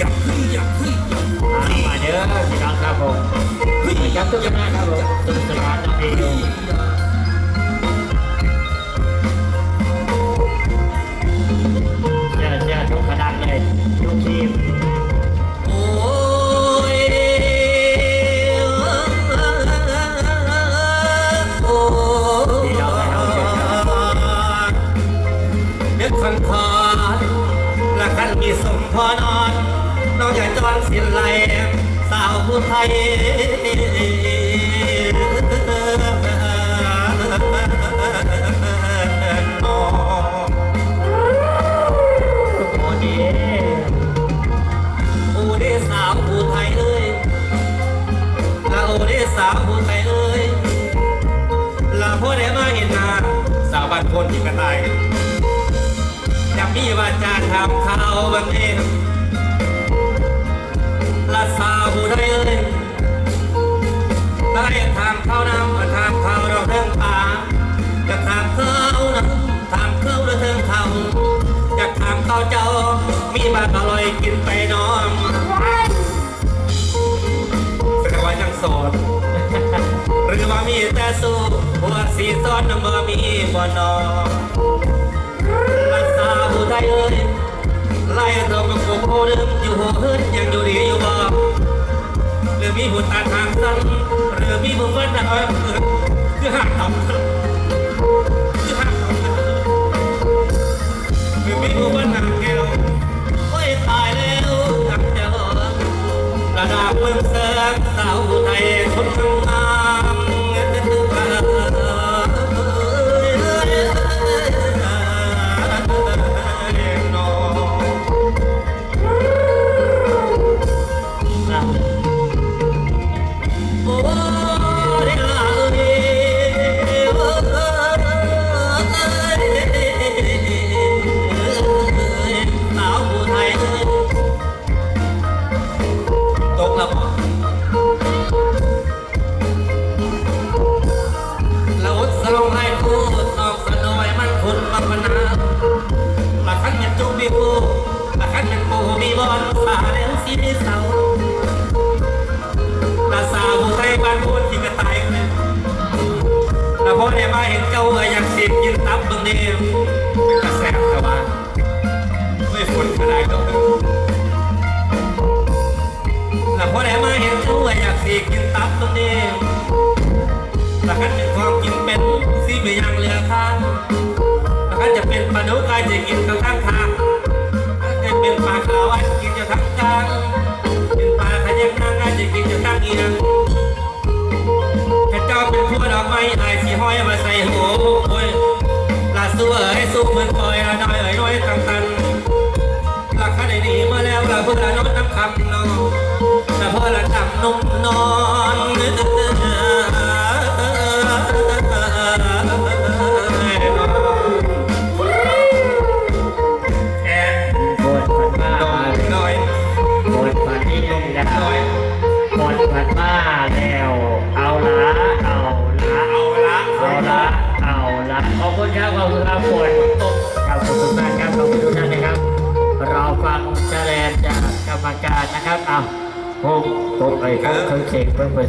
ยับเฮ้ยยับเฮ้ยมาเด้อพี่น้องครับผมจับตุ๊กตาครับผมตุ๊กตาจับเองาเคณเลยทุกทีมโอ้ยโอ้ยนึกขังคอนและคันมีสมพรอ่อน น้องอย่าจอนสินไหลสาวผู้ไทยน้องโอ้ดีโอ้เดสาวผู้ไทยเอ้ยลาโอเดสาวผู้ไทยเอ้ยลาพ่อได้มาเห็นนาสาวบ้านคนที่กระต่ายอยากมีว่าจาทำเขาบางเอง ลาอยากถามข้าน้ำมาถามข้าเราเรื่องป่าอยากถามข้าน้ำถามข้าเราเรื่องเขาอยากถามข้าเจ้า มีบาตรอร่อยกินไปน้อมแสดงว่ายังโสดหรือว่ามีแต่สู้หัวสีซ้อนน้ำบ่มีบ่นอรักษาผู้ไทยเอ้ยไล่ตัวกับผมโคเดิมอยู่หัวเฮิรนยังอยู่ดีอยู่บ่หรือมีหุ่นตาทางสั้น รือมีบุญวันดาวเกิดคือหักต่ำคือหักต่ำหรือมีบุญวันดาวแก้วโอ้ยตายแล้วจักเจ้าระดับเมืองเสือกสาวไทยคนงา พูดที่กระต่ายเลยแล้วพอได้มาเห็นเจ้าเอ้ยอยากสิบยินตับเบิ่งนี่เป็นกระแสชาวบ้าไม่ฝนกระไดต้องแล้วพอได้มาเห็นเจ้าเอ้ยอยากสิบยินตับเบิ่งนี่แล้วกันเป็นความกินเป็นสิไม่ยังเหลือข้างแล้วกันจะเป็นปลาดุกอาจจะกินข้างข้าง ดอกไม้ไอ้สีห้อยมาใส่หูโอ้ยลาสู้เอ้ยสู้เหมือนปอยละน้อยเอ้ยน้อยตังตันราคาได้ดีมาแล้วลาเพื่อละน้องน้ำคำนองแต่พื่อละจำนุ่มนอน อบคุณครับขอบคุณครับฝนตกครับขอบคุณมากครับขอบคุณทุกท่านนะครับรอฟังแสดงจากกรรมการนะครับเอาผมผมไอ้ครับเขาเช็คเพิ่มเพิ่ม